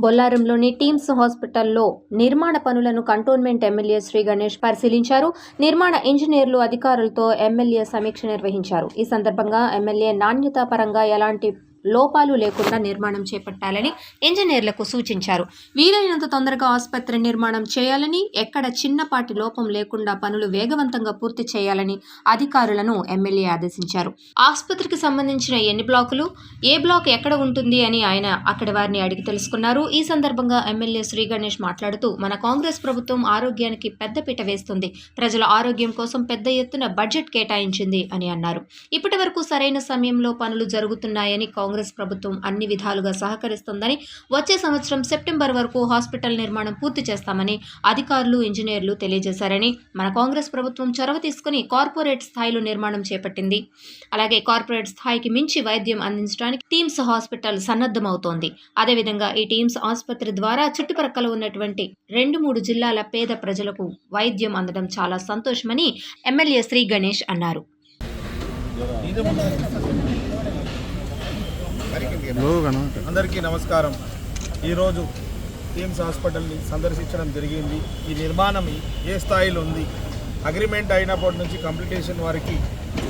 బొల్లారంలోని teams హాస్పిటల్లో నిర్మాణ పనులను కంటోన్మెంట్ ఎమ్మెల్యే శ్రీ గణేష్ పరిశీలించారు. నిర్మాణ ఇంజనీర్లు అధికారులతో ఎమ్మెల్యే సమీక్ష నిర్వహించారు. ఈ సందర్భంగా ఎమ్మెల్యే నాణ్యతా పరంగా ఎలాంటి లోపాలు లేకుండా నిర్మాణం చేపట్టాలని ఇంజనీర్లకు సూచించారు. వీలైనంత తొందరగా ఆసుపత్రి నిర్మాణం చేయాలని ఎక్కడ చిన్నపాటి లోపం లేకుండా పనులు వేగవంతంగా పూర్తి చేయాలని అధికారులను ఎమ్మెల్యే ఆదేశించారు. ఆసుపత్రికి సంబంధించిన ఎన్ని బ్లాకులు ఏ బ్లాక్ ఎక్కడ ఉంటుంది అని ఆయన అక్కడి వారిని అడిగి తెలుసుకున్నారు. ఈ సందర్భంగా ఎమ్మెల్యే శ్రీ గణేష్ మాట్లాడుతూ మన కాంగ్రెస్ ప్రభుత్వం ఆరోగ్యానికి పెద్దపీట వేస్తుంది. ప్రజల ఆరోగ్యం కోసం పెద్ద ఎత్తున బడ్జెట్ కేటాయించింది అని అన్నారు. ఇప్పటి వరకు సరైన సమయంలో పనులు జరుగుతున్నాయని కాంగ్రెస్ కాంగ్రెస్ ప్రభుత్వం అన్ని విధాలుగా సహకరిస్తుందని వచ్చే సంవత్సరం సెప్టెంబర్ వరకు హాస్పిటల్ నిర్మాణం పూర్తి చేస్తామని అధికారులు ఇంజనీర్లు తెలియజేశారని మన కాంగ్రెస్ ప్రభుత్వం చొరవ తీసుకుని కార్పొరేట్ స్థాయిలో నిర్మాణం చేపట్టింది. అలాగే కార్పొరేట్ స్థాయికి మించి వైద్యం అందించడానికి టీమ్స్ హాస్పిటల్ సన్నద్ధమవుతోంది. అదేవిధంగా ఈ టీమ్స్ ఆసుపత్రి ద్వారా చుట్టుప్రక్కల ఉన్నటువంటి రెండు మూడు జిల్లాల పేద ప్రజలకు వైద్యం అందడం చాలా సంతోషమని ఎమ్మెల్యే శ్రీ గణేష్ అన్నారు. అందరికీ నమస్కారం. ఈరోజు టీమ్స్ హాస్పిటల్ని సందర్శించడం జరిగింది. ఈ నిర్మాణం ఏ స్థాయిలో ఉంది? అగ్రిమెంట్ అయినప్పటి నుంచి కంప్లీటేషన్ వారికి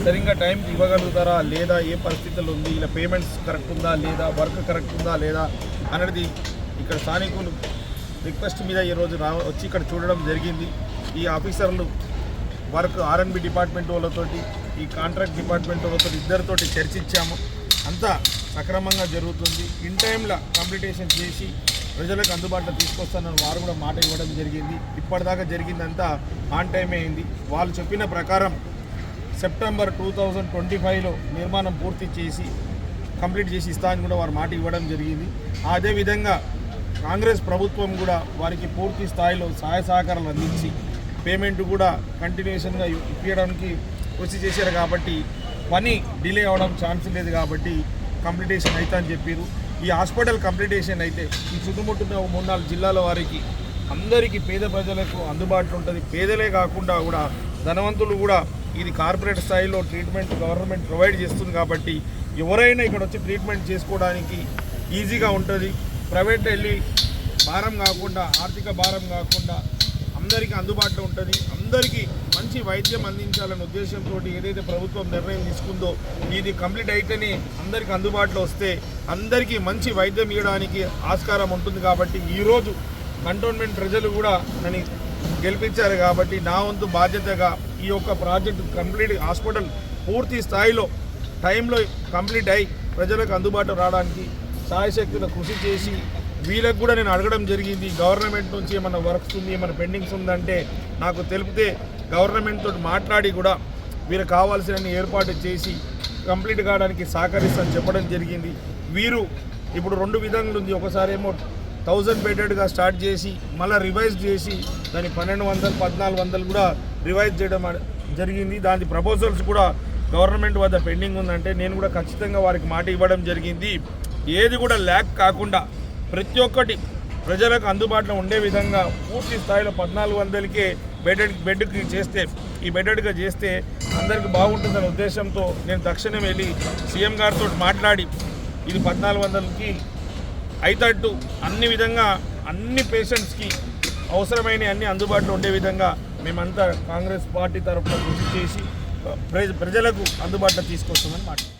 సరిగ్గా టైంకి ఇవ్వగలుగుతారా? లేదా ఏ పరిస్థితుల్లో ఉంది? ఇలా పేమెంట్స్ కరెక్ట్ ఉందా? లేదా వర్క్ కరెక్ట్ ఉందా? లేదా అనేది ఇక్కడ స్థానికులు రిక్వెస్ట్ మీద ఈరోజు రా వచ్చి ఇక్కడ చూడడం జరిగింది. ఈ ఆఫీసర్లు వర్క్ ఆర్ఎన్బి డిపార్ట్మెంట్ వాళ్ళతోటి ఈ కాంట్రాక్ట్ డిపార్ట్మెంట్ వాళ్ళతో ఇద్దరితోటి చర్చించాము. అంతా సక్రమంగా జరుగుతుంది. ఇన్ టైంలో కంప్లీటేషన్ చేసి ప్రజలకు అందుబాటులో తీసుకొస్తానని వారు కూడా మాట ఇవ్వడం జరిగింది. ఇప్పటిదాకా జరిగిందంతా ఆన్ టైం అయింది. వాళ్ళు చెప్పిన ప్రకారం సెప్టెంబర్ టూ థౌజండ్ ట్వంటీ ఫైవ్లో నిర్మాణం పూర్తి చేసి కంప్లీట్ చేసి ఇస్తా అని కూడా వారు మాట ఇవ్వడం జరిగింది. అదేవిధంగా కాంగ్రెస్ ప్రభుత్వం కూడా వారికి పూర్తి స్థాయిలో సహాయ సహకారాలు అందించి పేమెంట్ కూడా కంటిన్యూషన్గా ఇప్పించడానికి కృషి చేశారు కాబట్టి పని డిలే అవడం ఛాన్స్ లేదు కాబట్టి కంప్లీటేషన్ అయితే అని చెప్పారు ఈ హాస్పిటల్ కంప్లీటేషన్ అయితే ఈ చుట్టుముట్టున్న మూడు నాలుగు జిల్లాల వారికి అందరికీ పేద ప్రజలకు అందుబాటులో ఉంటుంది. పేదలే కాకుండా కూడా ధనవంతులు కూడా ఇది కార్పొరేట్ స్థాయిలో ట్రీట్మెంట్ గవర్నమెంట్ ప్రొవైడ్ చేస్తుంది కాబట్టి ఎవరైనా ఇక్కడ వచ్చి ట్రీట్మెంట్ చేసుకోవడానికి ఈజీగా ఉంటుంది. ప్రైవేట్ వెళ్ళి భారం కాకుండా ఆర్థిక భారం కాకుండా అందరికీ అందుబాటులో ఉంటుంది. అందరికీ మంచి వైద్యం అందించాలనే ఉద్దేశంతో ఏదైతే ప్రభుత్వం నిర్ణయం తీసుకుందో ఇది కంప్లీట్ అయితేనే అందరికీ అందుబాటులో వస్తే అందరికీ మంచి వైద్యం ఇవ్వడానికి ఆస్కారం ఉంటుంది కాబట్టి ఈరోజు కంటోన్మెంట్ ప్రజలు కూడా నన్ను గెలిపించారు కాబట్టి నా వంతు బాధ్యతగా ఈ యొక్క ప్రాజెక్ట్ కంప్లీట్ హాస్పిటల్ పూర్తి స్థాయిలో టైంలో కంప్లీట్ అయి ప్రజలకు అందుబాటులో రావడానికి సాయశక్తుల కృషి చేసి వీళ్ళకి కూడా నేను అడగడం జరిగింది గవర్నమెంట్ నుంచి ఏమైనా వర్క్స్ ఉంది ఏమైనా పెండింగ్స్ ఉందంటే నాకు తెలిపితే గవర్నమెంట్ తోటి మాట్లాడి కూడా వీరు కావాల్సిన ఏర్పాటు చేసి కంప్లీట్ కావడానికి సహకరిస్తాను చెప్పడం జరిగింది. వీరు ఇప్పుడు రెండు విధంగా ఉంది. ఒకసారి ఏమో థౌజండ్ బెడెడ్గా స్టార్ట్ చేసి మళ్ళీ రివైజ్ చేసి దాని పన్నెండు వందలు పద్నాలుగు వందలు కూడా రివైజ్ చేయడం జరిగింది. దాని ప్రపోజల్స్ కూడా గవర్నమెంట్ వద్ద పెండింగ్ ఉందంటే నేను కూడా ఖచ్చితంగా వారికి మాట ఇవ్వడం జరిగింది. ఏది కూడా ల్యాక్ కాకుండా ప్రతి ఒక్కటి ప్రజలకు అందుబాటులో ఉండే విధంగా పూర్తి స్థాయిలో పద్నాలుగు వందలకే బెడ్ బెడ్కి చేస్తే ఈ బెడ్గా చేస్తే అందరికి బాగుంటుందనే ఉద్దేశంతో నేను తక్షణం వెళ్ళి సీఎం గారితో మాట్లాడి ఇది పద్నాలుగు వందలకి అయితట్టు అన్ని విధంగా అన్ని పేషెంట్స్కి అవసరమైన అన్ని అందుబాటులో ఉండే విధంగా మేమంతా కాంగ్రెస్ పార్టీ తరఫున కృషి చేసి ప్రజ- ప్రజలకు అందుబాటులో తీసుకొస్తామని మాట్లాడుతున్నాం.